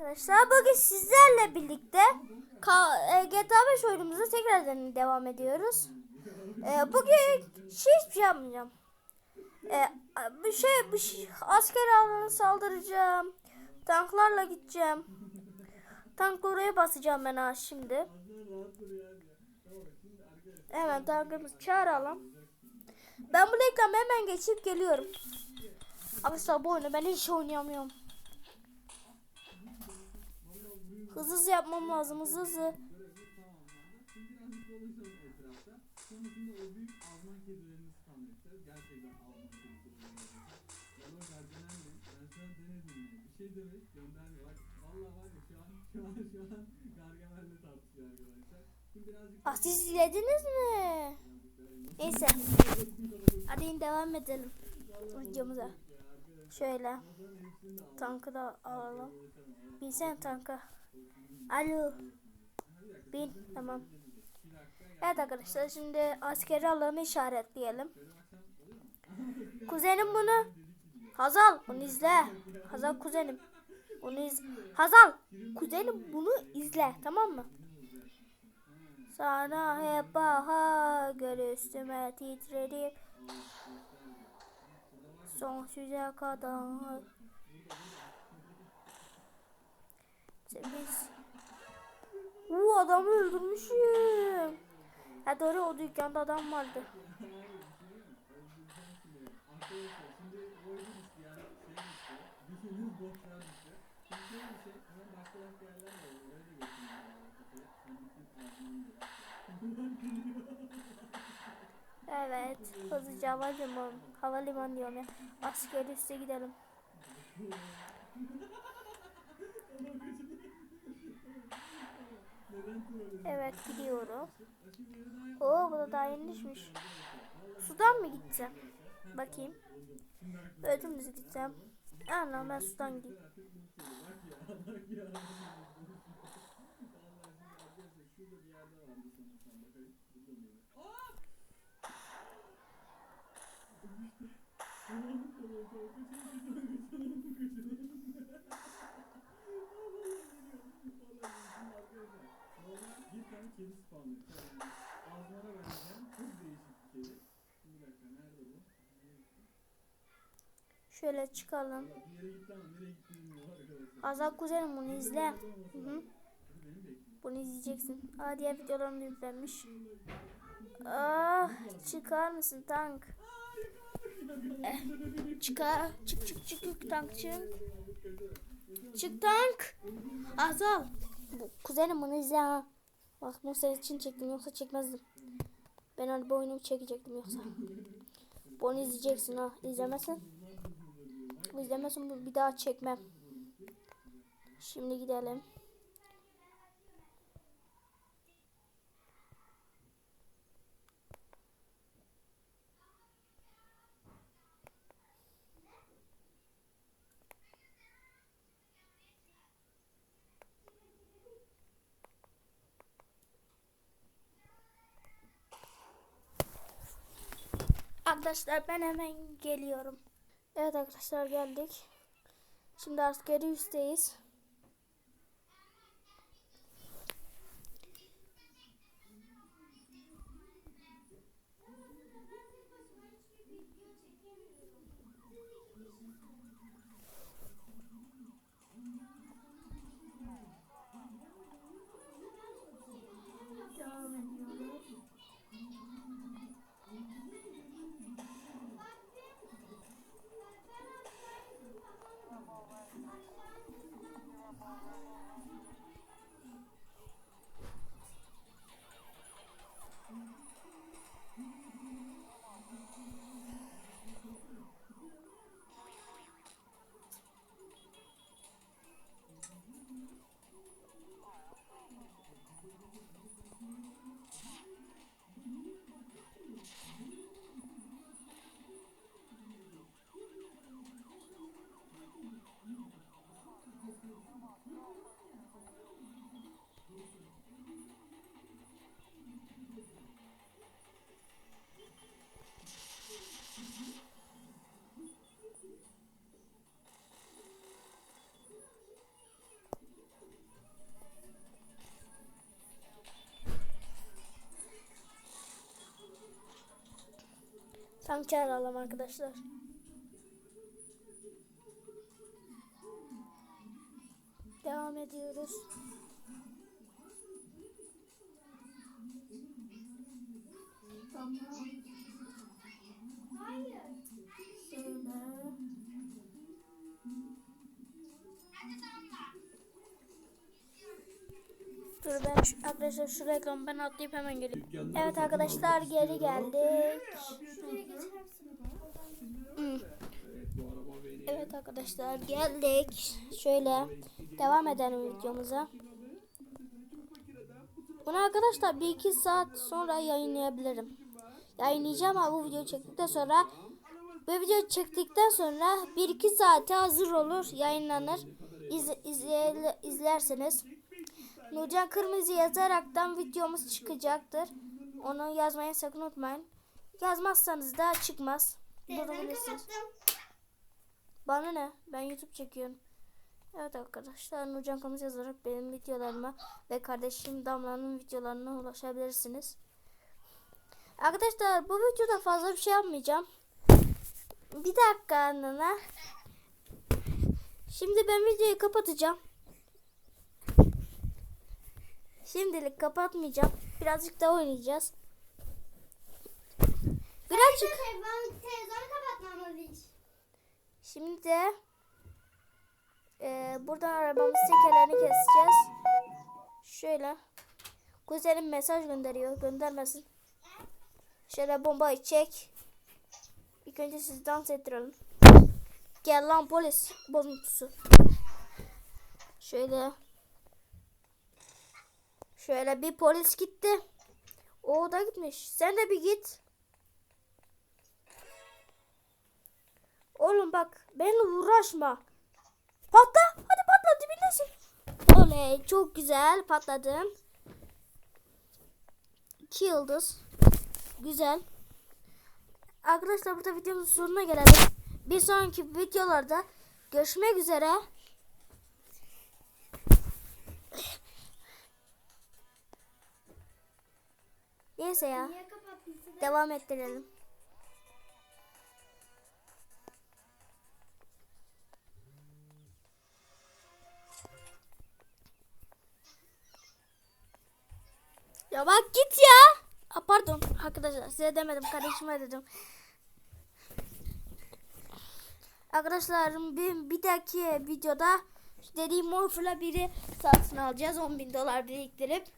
arkadaşlar. Bugün sizlerle birlikte e, GTA 5 oyunumuza tekrardan devam ediyoruz. E, bugün şey hiçbir şey yapmayacağım. E, bir şey, bir şey asker alanına saldıracağım. Tanklarla gideceğim. Tankla oraya basacağım ben ha şimdi. Hemen tankımızı çağıralım. Ben bu reklamı hemen geçip geliyorum. Ama bu oyunu ben hiç oynayamıyorum. Hızlı hızlı yapmam lazım hızlı hızlı. Ah siz izlediniz mi? Neyse. Hadi devam edelim videomuza. Şöyle. Tankı da alalım. Binsene tanka. Alo. Bin. Tamam. Evet arkadaşlar şimdi askeri alanı işaretleyelim. Kuzenim bunu. Hazal bunu izle. Hazal kuzenim. Bunu iz Hazal kuzenim bunu izle tamam mı? Sana hep bahar üstüme titredim. Sonsuza kadar. Sekiz. Adamı öldürmüşüm. Ha doğru o dükkanda adam vardı. Evet. Hızlıca havalimanı. Havalimanı diyorum ya. Asker üste gidelim. Evet gidiyorum. Oo bu da daha yeni düşmüş. Sudan mı gideceğim? Bakayım. Böyle dümdüz gideceğim. Anam ben sudan gideyim. Bir tane kedi spawnlıyor. Azmara vereceğim. Çok değişik bir kedi. Bir dakika nerede bu? Şöyle çıkalım. Bir yere gitti ama nereye gitti bilmiyorum arkadaşlar. Azal kuzenim bunu izle. Hı hı. Bunu izleyeceksin. Aa diğer videolarım da yüklenmiş. Ah çıkar mısın tank? Eh, çıkar. Çık çık çık çık tank çık. Çık tank. Azal. Bu, kuzenim bunu izle ha. Bak senin için çektim yoksa çekmezdim. Ben hani bu oyunu çekecektim yoksa. Bunu izleyeceksin ha. İzlemezsen. İzlemezsen bir daha çekmem. Şimdi gidelim. Arkadaşlar ben hemen geliyorum. Evet arkadaşlar geldik. Şimdi askeri üsteyiz. Tank çağıralım arkadaşlar. Devam ediyoruz. Şöyle. Arkadaşlar şu reklamı ben atlayıp hemen geliyorum. Evet arkadaşlar geri geldik. Evet arkadaşlar geldik. Şöyle devam edelim videomuza. Bunu arkadaşlar bir iki saat sonra yayınlayabilirim. Yayınlayacağım ama bu videoyu çektikten sonra bu videoyu çektikten sonra bir iki saate hazır olur yayınlanır. İz, izle- izlersiniz. Nurcan Kırmızı yazaraktan videomuz çıkacaktır. Onu yazmayı sakın unutmayın. Yazmazsanız da çıkmaz. Durabilirsiniz. Bana ne? Ben YouTube çekiyorum. Evet arkadaşlar Nurcan Kırmızı yazarak benim videolarıma ve kardeşim Damla'nın videolarına ulaşabilirsiniz. Arkadaşlar bu videoda fazla bir şey yapmayacağım. Bir dakika anına. Şimdi ben videoyu kapatacağım. Şimdilik kapatmayacağım. Birazcık daha oynayacağız. Birazcık. Televizyonu. Şimdi de eee, buradan arabamın tekerlerini keseceğiz. Şöyle. Kuzenim mesaj gönderiyor. Göndermesin. Şöyle bombayı çek. İlk önce sizi dans ettirelim. Gel lan polis bozuntusu. Şöyle. Şöyle bir polis gitti. O da gitmiş. Sen de bir git. Oğlum bak benimle uğraşma. Patla. Hadi patla dibindesin. Oley çok güzel patladın. İki yıldız. Güzel. Arkadaşlar burada videomuzun sonuna gelelim. Bir sonraki videolarda görüşmek üzere. Neyse ya. Devam ettirelim. Ya bak git ya. Aa, pardon arkadaşlar size demedim kardeşime dedim. Arkadaşlar bir, bir dahaki videoda dediğim Morphe'la biri satın alacağız 10 bin dolar biriktirip.